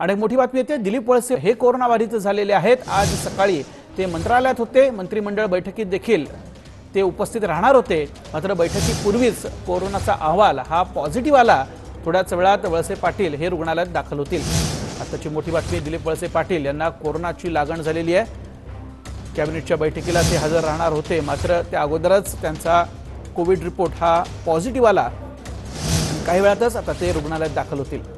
आणि एक मोठी बातमी येते दिलीप वळसे हे कोरोनाबाधित झालेले आहेत. आज सकाळी ते मंत्रालयात होते मंत्रिमंडळ बैठकीत देखील ते उपस्थित राहणार होते. मात्र बैठकीपूर्वीच कोरोनाचा अहवाल हा पॉझिटिव्ह आला. थोड्याच वेळात वळसे पाटील हे रुग्णालयात दाखल होतील. आताची मोठी बातमी दिलीप वळसे पाटील यांना कोरोनाची लागण झालेली आहे. कॅबिनेटच्या बैठकीला ते हजर राहणार होते. मात्र त्या अगोदरच त्यांचा कोविड रिपोर्ट हा पॉझिटिव्ह आला. काही वेळातच आता ते रुग्णालयात दाखल होतील.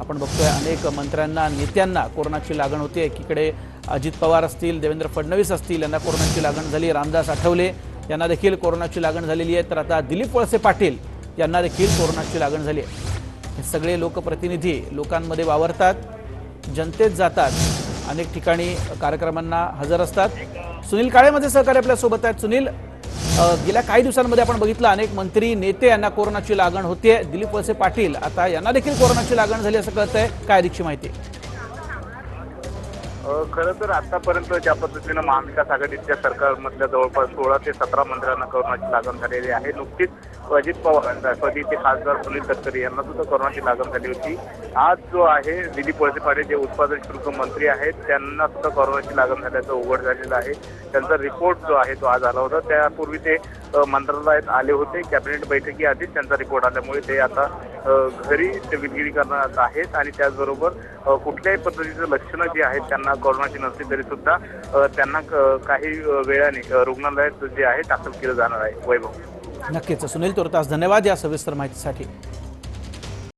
आपण बघतोय अनेक मंत्र्यांना नेत्यांना कोरोनाची लागण होती एकीकडे अजित पवार असतील देवेंद्र फडणवीस असतील यांना कोरोनाची लागण झाली रामदास आठवले यांना देखील कोरोनाची लागण झालेली आहे. तर आता दिलीप वळसे पाटील यांना देखील कोरोनाची लागण झाली आहे. हे सगळे लोकप्रतिनिधी लोकांमध्ये वावरतात जनतेत जातात अनेक ठिकाणी कार्यक्रमांना हजर असतात. सुनील काळेमध्ये सहकारी आपल्यासोबत आहेत. सुनील गेल्या काही दिवसांमध्ये आपण बघितलं अनेक मंत्री नेते यांना कोरोनाची लागण होते दिलीप वळसे पाटील आता यांना देखील कोरोनाची लागण झाली असं कळतंय. काय अधिकची माहिती? खरं तर आतापर्यंत ज्या पद्धतीनं महाविकास आघाडीच्या सरकारमधल्या जवळपास सोळा ते सतरा मंत्र्यांना कोरोनाची लागण झालेली आहे नुकतीच अजित पवार राष्ट्रवादी खासदार सुनील तटकरे यांना सुद्धा कोरोनाची लागण झाली होती. आज जो आहे दिलीप वळसे पाटील जे उत्पादन शुल्क मंत्री आहेत त्यांना सुद्धा कोरोनाची लागण झाल्याचं उघड झालेलं आहे. त्यांचा रिपोर्ट जो आहे तो आज आला होता. त्यापूर्वी ते मंत्रालयात आले होते. कॅबिनेट बैठकी आधीच त्यांचा रिपोर्ट आल्यामुळे ते आता घरी ते विलगीकरणात आहेत आणि त्याचबरोबर कुठल्याही पद्धतीचं लक्षणं जी आहेत त्यांना कोरोनाची नसली तरी सुद्धा त्यांना क- काही वेळाने रुग्णालयात जे आहे दाखल केलं जाणार आहे वैभव. नक्कीच. सुनील तोरतास धन्यवाद या सविस्तर माहितीसाठी.